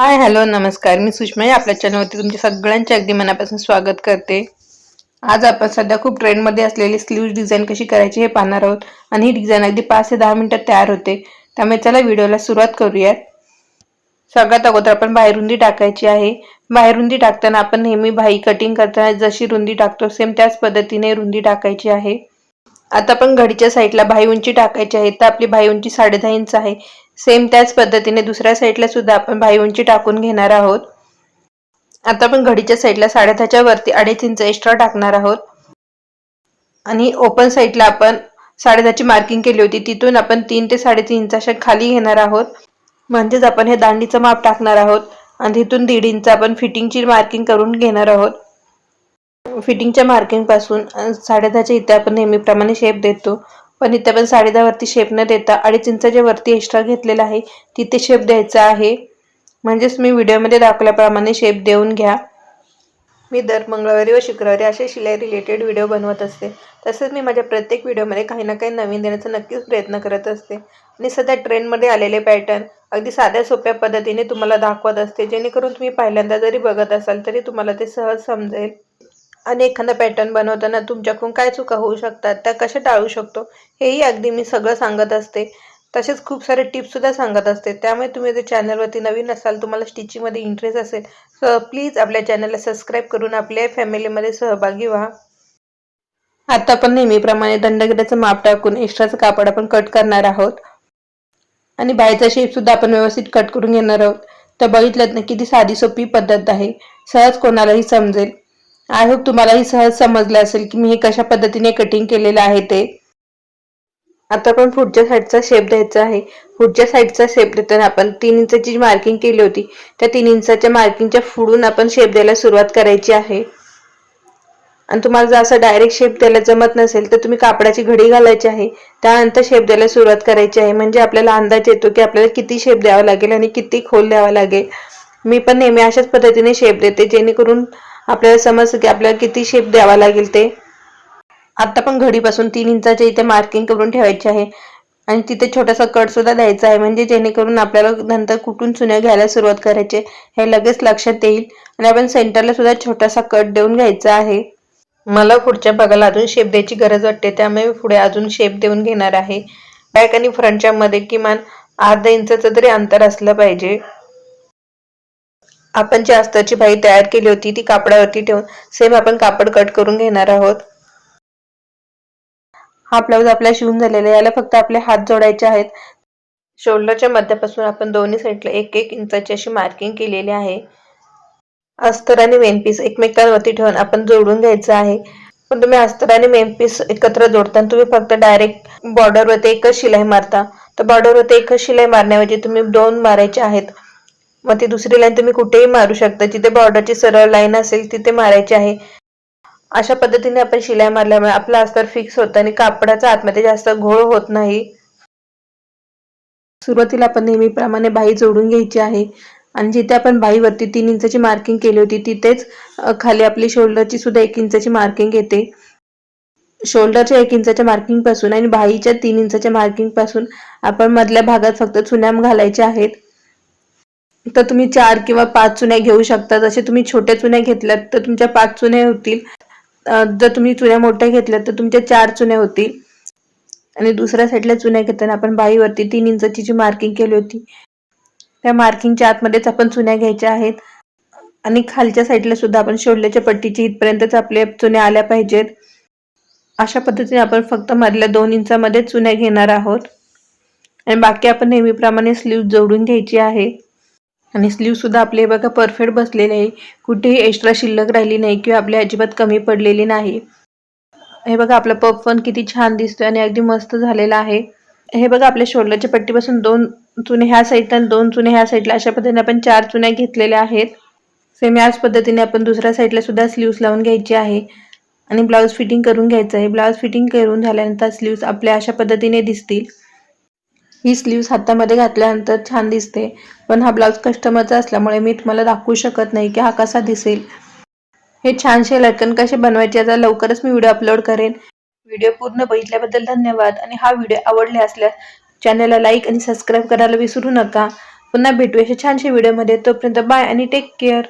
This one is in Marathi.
हाय हॅलो नमस्कार. मी सुषमा आपल्या चॅनलवरती तुमच्या सगळ्यांचे अगदी मनापासून स्वागत करते. आज आपण सध्या खूप ट्रेंडमध्ये असलेली स्लीव्ह डिझाईन कशी करायची हे पाहणार आहोत. आणि ही डिझाईन अगदी पाच ते दहा मिनिटात तयार होते. त्यामुळे चला व्हिडिओला सुरुवात करूयात. सगळ्यात अगोदर आपण बाहेर रुंदी टाकायची आहे. बाहेर रुंदी टाकताना आपण नेहमी बाही कटिंग करताना जशी रुंदी टाकतो सेम त्याच पद्धतीने रुंदी टाकायची आहे. आता आपण घडीच्या साईडला भाई उंची टाकायची आहे. तर आपली भाई उंची साडेदहा इंच आहे. सेम त्याच पद्धतीने दुसऱ्या साईडला सुद्धा आपण भाई उंची टाकून घेणार आहोत. आता आपण घडीच्या साईडला साडेदहाच्या वरती अडीच इंच एक्स्ट्रा टाकणार आहोत. आणि ओपन साईडला आपण साडेदहाची मार्किंग केली होती तिथून आपण तीन ते साडेतीन इंच अशा खाली घेणार आहोत. म्हणजेच आपण हे दांडीचं माप टाकणार आहोत आणि तिथून दीड इंच आपण फिटिंगची मार्किंग करून घेणार आहोत. फिटिंगच्या मार्किंगपासून साडेदहाच्या इथे आपण नेहमीप्रमाणे शेप देतो. पण इथे पण साडेदहा वरती शेप न देता अडीच इंचाच्या वरती एक्स्ट्रा घेतलेला आहे. तिथे शेप द्यायचा आहे. म्हणजेच मी व्हिडिओमध्ये दाखवल्याप्रमाणे शेप देऊन घ्या. मी दर मंगळवारी व शुक्रवारी असे शिलाई रिलेटेड व्हिडिओ बनवत असते. तसेच मी माझ्या प्रत्येक व्हिडिओमध्ये काही ना काही नवीन देण्याचा नक्कीच प्रयत्न करत असते. आणि सध्या ट्रेंडमध्ये आलेले पॅटर्न अगदी साध्या सोप्या पद्धतीने तुम्हाला दाखवत असते. जेणेकरून तुम्ही पहिल्यांदा जरी बघत असाल तरी तुम्हाला ते सहज समजेल. आणि एखादा पॅटर्न बनवताना तुमच्याकडून काय चुका होऊ शकतात त्या कशा टाळू शकतो हेही अगदी मी सगळं सांगत असते. तसेच खूप सारे टिप्ससुद्धा सांगत असते. त्यामुळे तुम्ही जर चॅनलवरती नवीन असाल तुम्हाला स्टिचिंगमध्ये इंटरेस्ट असेल तर प्लीज आपल्या चॅनलला सबस्क्राईब करून आपल्या फॅमिलीमध्ये सहभागी व्हा. आता आपण नेहमीप्रमाणे दंडगिऱ्याचं माप टाकून एक्स्ट्राचं कापड आपण कट करणार आहोत. आणि बाहेरचा शेपसुद्धा आपण व्यवस्थित कट करून घेणार आहोत. तर बघितलं ना किती साधी सोपी पद्धत आहे. सहज कोणालाही समजेल. आय होप तुम्हालाही सहज समजलं असेल की मी हे कशा पद्धतीने कटिंग केलेलं आहे ते. आता आपण पुढच्या साईडचा शेप द्यायचा आहे. पुढच्या साईडचा शेप देताना आपण तीन इंचाची मार्किंग केली होती. त्या तीन इंचाच्या मार्किंगच्या फुडून आपण शेप द्यायला सुरुवात करायची आहे. आणि तुम्हाला जर असं डायरेक्ट शेप द्यायला जमत नसेल तर तुम्ही कापडाची घडी घालायची आहे. त्यानंतर शेप द्यायला सुरुवात करायची आहे. म्हणजे आपल्याला अंदाज येतो की आपल्याला किती शेप द्यावा लागेल आणि किती खोल द्यावा लागेल. मी पण नेहमी अशाच पद्धतीने शेप देते जेणेकरून आपल्याला समजतं की आपल्याला किती शेप द्यावा लागेल ते. आत्ता पण घडीपासून तीन इंचाचे इथे मार्किंग करून ठेवायचे आहे. आणि तिथे छोटासा कट सुद्धा द्यायचा आहे. म्हणजे जेणेकरून आपल्याला नंतर कुठून चुन्या घ्यायला सुरुवात करायची हे लगेच लक्षात येईल. आणि आपण सेंटरला सुद्धा छोटासा कट देऊन घ्यायचा आहे. मला पुढच्या भागाला अजून शेप द्यायची गरज वाटते त्यामुळे मी पुढे अजून शेप देऊन घेणार आहे. बॅक आणि फ्रंटच्या मध्ये किमान अर्धा इंचाचं तरी अंतर असलं पाहिजे. आपण जी अस्तरची बाई तयार केली होती ती कापडावरती ठेवून सेम आपण कापड कट करून घेणार आहोत. हा ब्लाऊज आपला शिवून झालेला आहे. याला फक्त आपले हात जोडायचे आहेत. शोल्डरच्या मध्यापासून आपण दोन्ही साईडला एक एक इंचाची अशी मार्किंग केलेली आहे. अस्तर आणि मेनपीस एकमेकांवरती ठेवून आपण जोडून घ्यायचं आहे. पण तुम्ही अस्तर आणि मेनपीस एकत्र जोडताना तुम्ही फक्त डायरेक्ट बॉर्डरवरती एकच शिलाई मारता. तर बॉर्डरवरती एकच शिलाई मारण्याऐवजी तुम्ही दोन मारायचे आहेत. मग ती दुसरी लाईन तुम्ही कुठेही मारू शकता. जिथे बॉर्डरची सरळ लाईन असेल तिथे मारायची आहे. अशा पद्धतीने आपण शिलाई मारल्यामुळे आपला अस्तर फिक्स होतं आणि कापडाचा आतमध्ये जास्त घोळ होत नाही. सुरुवातीला आपण नेहमीप्रमाणे बाई जोडून घ्यायची आहे. आणि जिथे आपण बाईवरती तीन इंचाची मार्किंग केली होती तिथेच खाली आपली शोल्डरची सुद्धा एक इंचाची मार्किंग येते. शोल्डरच्या एक इंचाच्या मार्किंगपासून आणि बाईच्या तीन इंचाच्या मार्किंगपासून आपण मधल्या भागात फक्त चुन्याम घालायच्या आहेत. तर तुम्ही चार किंवा पाच चुन्या घेऊ शकता. जसे तुम्ही छोट्या चुन्या घेतल्यात तर तुमच्या पाच चुन्या होतील. जर तुम्ही चुन्या मोठ्या घेतल्यात तर तुमच्या चार चुन्या होतील. आणि दुसऱ्या साईडला चुन्या घेताना आपण बाईवरती तीन इंचाची जी मार्किंग केली होती त्या मार्किंगच्या आतमध्येच आपण चुन्या घ्यायच्या आहेत. आणि खालच्या साईडला सुद्धा आपण शोधल्याच्या पट्टीची इथपर्यंतच आपल्या चुन्या आल्या पाहिजेत. अशा पद्धतीने आपण फक्त मधल्या दोन इंचामध्ये चुन्या घेणार आहोत. आणि बाकी आपण नेहमीप्रमाणे स्लीव जोडून घ्यायची आहे. आणि स्लीवसुद्धा आपले बघा परफेक्ट बसलेले आहे. कुठेही एक्स्ट्रा शिल्लक राहिली नाही किंवा आपली अजिबात कमी पडलेली नाही. हे बघा आपला पफ पण किती छान दिसतोय आणि अगदी मस्त झालेला आहे. हे बघा आपल्या शोल्डरच्या पट्टीपासून दोन चुने ह्या साईडला दोन चुने ह्या साईडला अशा पद्धतीने आपण चार चुन्या घेतलेल्या आहेत. सेम याच पद्धतीने आपण दुसऱ्या साईडला सुद्धा स्लीव्स लावून घ्यायची आहे. आणि ब्लाऊज फिटिंग करून घ्यायचं आहे. ब्लाऊज फिटिंग करून झाल्यानंतर स्लीव्स आपल्या अशा पद्धतीने दिसतील. ही स्लीव्स हातामध्ये घातल्यानंतर छान दिसते. पण हा ब्लाऊज कस्टमरचा असल्यामुळे मी तुम्हाला दाखवू शकत नाही की हा कसा दिसेल. हे छानसे लटकन कसे बनवायचे याचा लवकरच मी व्हिडिओ अपलोड करेन. व्हिडिओ पूर्ण बघितल्याबद्दल धन्यवाद आणि हा व्हिडिओ आवडले असल्यास चॅनलला लाईक आणि सबस्क्राईब करायला विसरू नका. पुन्हा भेटू अशा छानशा व्हिडिओमध्ये. तोपर्यंत बाय आणि टेक केअर